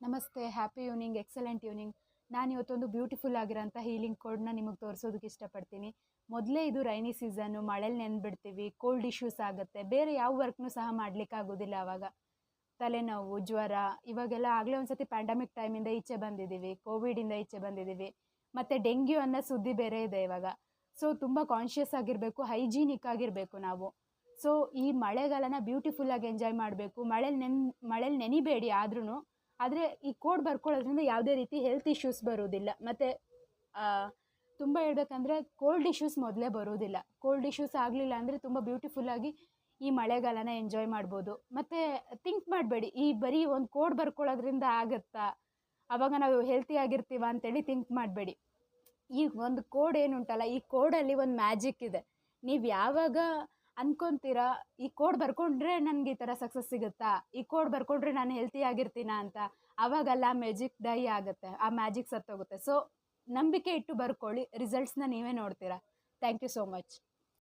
ನಮಸ್ತೆ happy evening excellent evening ನಾನು ಇವತ್ತೊಂದು ಬ್ಯೂಟಿಫುಲ್ ಆಗಿರೋಂಥ ಹೀಲಿಂಗ್ ಕೋಡ್ನ ನಿಮಗೆ ತೋರಿಸೋದಕ್ಕೆ ಇಷ್ಟಪಡ್ತೀನಿ. ಮೊದಲೇ ಇದು ರೈನಿ ಸೀಸನ್ನು ಮಳೇಲಿ ನೆನ್ಬಿಡ್ತೀವಿ ಕೋಲ್ಡ್ ಇಶ್ಯೂಸ್ ಆಗುತ್ತೆ, ಬೇರೆ ಯಾವ ವರ್ಕ್ನೂ ಸಹ ಮಾಡ್ಲಿಕ್ಕೆ ಆಗೋದಿಲ್ಲ ಆವಾಗ ತಲೆನೋವು, ಜ್ವರ, ಇವಾಗೆಲ್ಲ ಆಗಲೇ ಒಂದ್ಸತಿ ಪ್ಯಾಂಡಮಿಕ್ ಟೈಮಿಂದ ಈಚೆ ಬಂದಿದ್ದೀವಿ ಕೋವಿಡಿಂದ ಈಚೆ ಬಂದಿದ್ದೀವಿ ಮತ್ತು ಡೆಂಗ್ಯೂ ಅನ್ನೋ ಸುದ್ದಿ ಬೇರೆ ಇದೆ ಇವಾಗ. ಸೊ ತುಂಬ ಕಾನ್ಷಿಯಸ್ ಆಗಿರಬೇಕು ಹೈಜೀನಿಕ್ ಆಗಿರಬೇಕು ನಾವು. ಸೊ ಈ ಮಳೆಗಾಲನ ಬ್ಯೂಟಿಫುಲ್ಲಾಗಿ ಎಂಜಾಯ್ ಮಾಡಬೇಕು. ಮಳೇಲಿ ನೆನ್, ಮಳೇಲಿ ನೆನಿಬೇಡಿ ಆದ್ರೂ ಆದರೆ ಈ ಕೋಡ್ ಬರ್ಕೊಳ್ಳೋದ್ರಿಂದ ಯಾವುದೇ ರೀತಿ ಹೆಲ್ತ್ ಇಶ್ಯೂಸ್ ಬರೋದಿಲ್ಲ. ಮತ್ತು ತುಂಬ ಹೇಳ್ಬೇಕಂದ್ರೆ ಕೋಲ್ಡ್ ಇಶ್ಯೂಸ್ ಮೊದಲೇ ಬರೋದಿಲ್ಲ. ಕೋಲ್ಡ್ ಇಶ್ಯೂಸ್ ಆಗಲಿಲ್ಲ ಅಂದರೆ ತುಂಬ ಬ್ಯೂಟಿಫುಲ್ಲಾಗಿ ಈ ಮಳೆಗಾಲನ ಎಂಜಾಯ್ ಮಾಡ್ಬೋದು. ಮತ್ತು ಥಿಂಕ್ ಮಾಡಬೇಡಿ, ಈ ಬರೀ ಒಂದು ಕೋಡ್ ಬರ್ಕೊಳ್ಳೋದ್ರಿಂದ ಆಗುತ್ತಾ? ಆವಾಗ ನಾವು ಹೆಲ್ತಿಯಾಗಿರ್ತೀವ ಅಂತೇಳಿ ಥಿಂಕ್ ಮಾಡಬೇಡಿ. ಈ ಒಂದು ಕೋಡ್ ಏನುಂಟಲ್ಲ, ಈ ಕೋಡಲ್ಲಿ ಒಂದು ಮ್ಯಾಜಿಕ್ ಇದೆ. ನೀವು ಯಾವಾಗ ಅನ್ಕೊಂತೀರಾ? ಈ ಕೋಡ್ ಬರ್ಕೊಂಡ್ರೆ ನನಗೆ ಈ ಥರ ಸಕ್ಸಸ್ ಸಿಗುತ್ತಾ? ಈ ಕೋಡ್ ಬರ್ಕೊಂಡ್ರೆ ನಾನು ಹೆಲ್ತಿ ಆಗಿರ್ತೀನ ಅಂತ? ಆವಾಗೆಲ್ಲ ಮ್ಯಾಜಿಕ್ ಡೈ ಆಗುತ್ತೆ. ಆ ಮ್ಯಾಜಿಕ್ ಸತ್ತೋಗುತ್ತೆ. ಸೊ ನಂಬಿಕೆ ಇಟ್ಟು ಬರ್ಕೊಳ್ಳಿ. ರಿಸಲ್ಟ್ಸ್ನ ನೀವೇ ನೋಡ್ತೀರಾ. Thank you so much